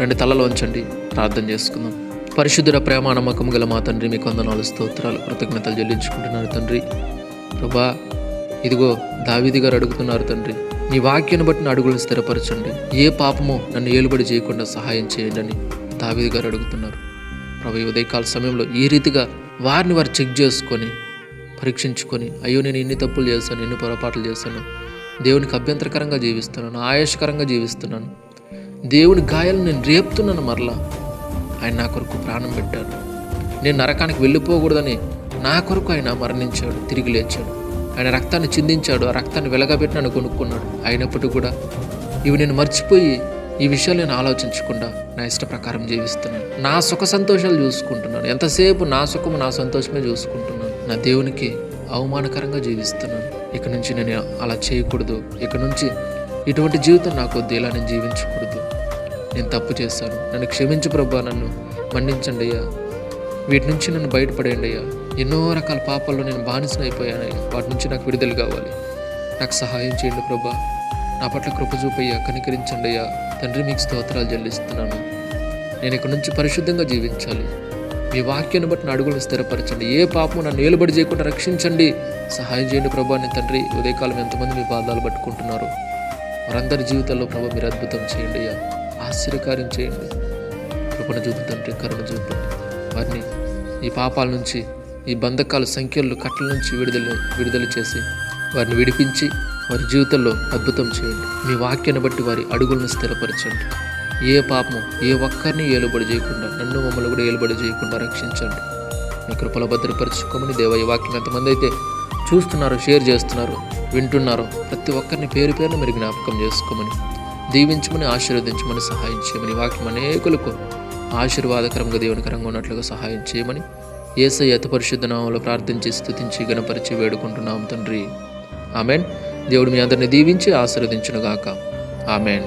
రెండు తలలో ఉంచండి. ప్రార్థన చేసుకుందాం. పరిశుద్ధుల ప్రేమ నమ్మకం గల మా తండ్రి మీ కొందనాలు స్తోత్రాలు కృతజ్ఞతలు చెల్లించుకుంటున్నారు తండ్రి. ప్రభా ఇదిగో దావీది గారు అడుగుతున్నారు తండ్రి నీ వాక్యాన్ని బట్టి నా అడుగులను స్థిరపరచండి. ఏ పాపమో నన్ను ఏలుబడి చేయకుండా సహాయం చేయండి అని దావిది గారు అడుగుతున్నారు. ప్రభు ఉదయకాల సమయంలో ఈ రీతిగా వారిని వారు చెక్ చేసుకొని పరీక్షించుకొని అయ్యో నేను ఎన్ని తప్పులు చేశాను ఎన్ని పొరపాట్లు చేశాను దేవునికి అభ్యంతరకరంగా జీవిస్తున్నాను ఆయాసకరంగా జీవిస్తున్నాను. దేవుని గాయాలను నేను రేపుతున్నాను మరలా. ఆయన నా కొరకు ప్రాణం పెట్టాడు నేను నరకానికి వెళ్ళిపోకూడదని నా కొరకు ఆయన మరణించాడు తిరిగి లేచాడు. ఆయన రక్తాన్ని చిందించాడు ఆ రక్తాన్ని వెలగబెట్టి నన్ను కొనుక్కున్నాడు. అయినప్పటికీ కూడా ఇవి నేను మర్చిపోయి ఈ విషయాలు నేను ఆలోచించకుండా నా ఇష్ట ప్రకారం జీవిస్తున్నాను. నా సుఖ సంతోషాలు చూసుకుంటున్నాను. ఎంతసేపు నా సుఖము నా సంతోషమే చూసుకుంటున్నాను. నా దేవునికి అవమానకరంగా జీవిస్తున్నాను. ఇక నుంచి నేను అలా చేయకూడదు. ఇక నుంచి ఇటువంటి జీవితం నాకు వద్దు. ఇలా నేను జీవించకూడదు. నేను తప్పు చేశాను. నన్ను క్షమించు ప్రభా నన్ను మన్నించండి అయ్యా. వీటి నుంచి నన్ను బయటపడేయండి అయ్యా. ఎన్నో రకాల పాపాల్లో నేను బానిసనైపోయానయ్యా వాటి నుంచి నాకు విడుదల కావాలి. నాకు సహాయం చేయండి ప్రభా. నా పట్ల కృప చూపయ్యా కనికరించండి అయ్యా. తండ్రి మీకు స్తోత్రాలు చెల్లిస్తున్నాను. నేను ఇక్కడి నుంచి పరిశుద్ధంగా జీవించాలి. మీ వాక్యాన్ని బట్టి నా అడుగులను స్థిరపరచండి. ఏ పాపం నన్ను ఏలుబడి చేయకుండా రక్షించండి. సహాయం చేయండి ప్రభా. అని తండ్రి ఉదయకాలం ఎంతమంది మీ పాదాలు పట్టుకుంటున్నారు వారందరి జీవితాల్లో ప్రభా మీరు అద్భుతం చేయండి అయ్యా. ఆశ్చర్యకార్యం చేయండి. కృపణ చూపు తండ్రి కరుణ చూపండి వారిని ఈ పాపాల నుంచి ఈ బంధకాల సంఖ్యలు కట్టల నుంచి విడుదల విడుదల చేసి వారిని విడిపించి వారి జీవితంలో అద్భుతం చేయండి. మీ వాక్యాన్ని బట్టి వారి అడుగులను స్థిరపరచండి. ఏ పాపము ఏ ఒక్కరిని ఏలుబడి చేయకుండా నన్ను మమ్మల్ని కూడా ఏలుబడి చేయకుండా రక్షించండి. మీ కృపల భద్రపరచుకోమని దేవ ఈ వాక్యం ఎంతమంది అయితే చూస్తున్నారు షేర్ చేస్తున్నారు వింటున్నారో ప్రతి ఒక్కరిని పేరు పేరున మీరు జ్ఞాపకం చేసుకోమని దీవించమని ఆశీర్వదించమని సహాయం చేయమని వాక్యం అనేకులకు ఆశీర్వాదకరంగా దేవునికరంగా ఉన్నట్లుగా సహాయం చేయమని ఏసై అతి పరిశుద్ధ నామంలో ప్రార్థించి స్థుతించి గణపరిచి వేడుకుంటున్నాం తండ్రి. ఆమెన్. దేవుడు మీ అందరిని దీవించి ఆశీర్వదించునుగాక. ఆమెన్.